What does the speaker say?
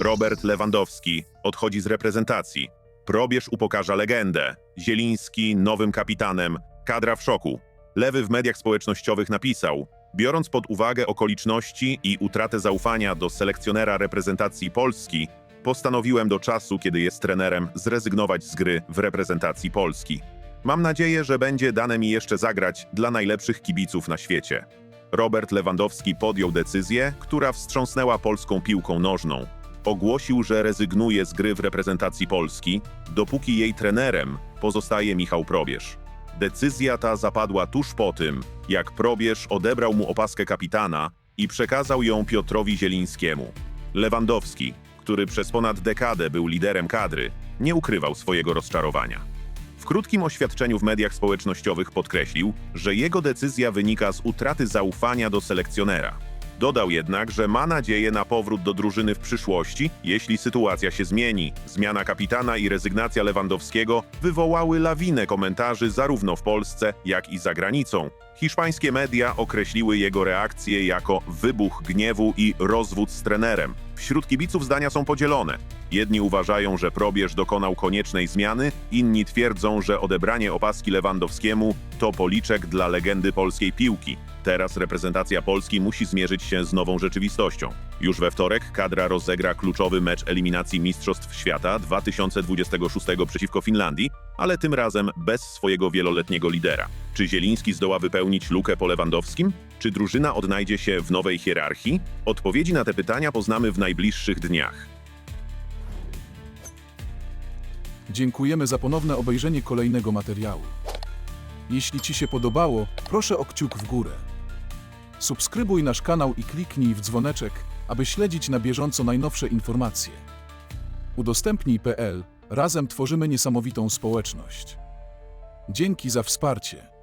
Robert Lewandowski odchodzi z reprezentacji. Probierz upokarza legendę. Zieliński nowym kapitanem. Kadra w szoku. Lewy w mediach społecznościowych napisał: Biorąc pod uwagę okoliczności i utratę zaufania do selekcjonera reprezentacji Polski, postanowiłem do czasu, kiedy jest trenerem, zrezygnować z gry w reprezentacji Polski. Mam nadzieję, że będzie dane mi jeszcze zagrać dla najlepszych kibiców na świecie. Robert Lewandowski podjął decyzję, która wstrząsnęła polską piłką nożną. Ogłosił, że rezygnuje z gry w reprezentacji Polski, dopóki jej trenerem pozostaje Michał Probierz. Decyzja ta zapadła tuż po tym, jak Probierz odebrał mu opaskę kapitana i przekazał ją Piotrowi Zielińskiemu. Lewandowski, który przez ponad dekadę był liderem kadry, nie ukrywał swojego rozczarowania. Krótkim oświadczeniu w mediach społecznościowych podkreślił, że jego decyzja wynika z utraty zaufania do selekcjonera. Dodał jednak, że ma nadzieję na powrót do drużyny w przyszłości, jeśli sytuacja się zmieni. Zmiana kapitana i rezygnacja Lewandowskiego wywołały lawinę komentarzy zarówno w Polsce, jak i za granicą. Hiszpańskie media określiły jego reakcję jako wybuch gniewu i rozwód z trenerem. Wśród kibiców zdania są podzielone. Jedni uważają, że probierz dokonał koniecznej zmiany, inni twierdzą, że odebranie opaski Lewandowskiemu to policzek dla legendy polskiej piłki. Teraz reprezentacja Polski musi zmierzyć się z nową rzeczywistością. Już we wtorek kadra rozegra kluczowy mecz eliminacji Mistrzostw Świata 2026 przeciwko Finlandii, ale tym razem bez swojego wieloletniego lidera. Czy Zieliński zdoła wypełnić lukę po Lewandowskim? Czy drużyna odnajdzie się w nowej hierarchii? Odpowiedzi na te pytania poznamy w najbliższych dniach. Dziękujemy za ponowne obejrzenie kolejnego materiału. Jeśli Ci się podobało, proszę o kciuk w górę. Subskrybuj nasz kanał i kliknij w dzwoneczek, aby śledzić na bieżąco najnowsze informacje. Udostępnij.pl Razem tworzymy niesamowitą społeczność. Dzięki za wsparcie.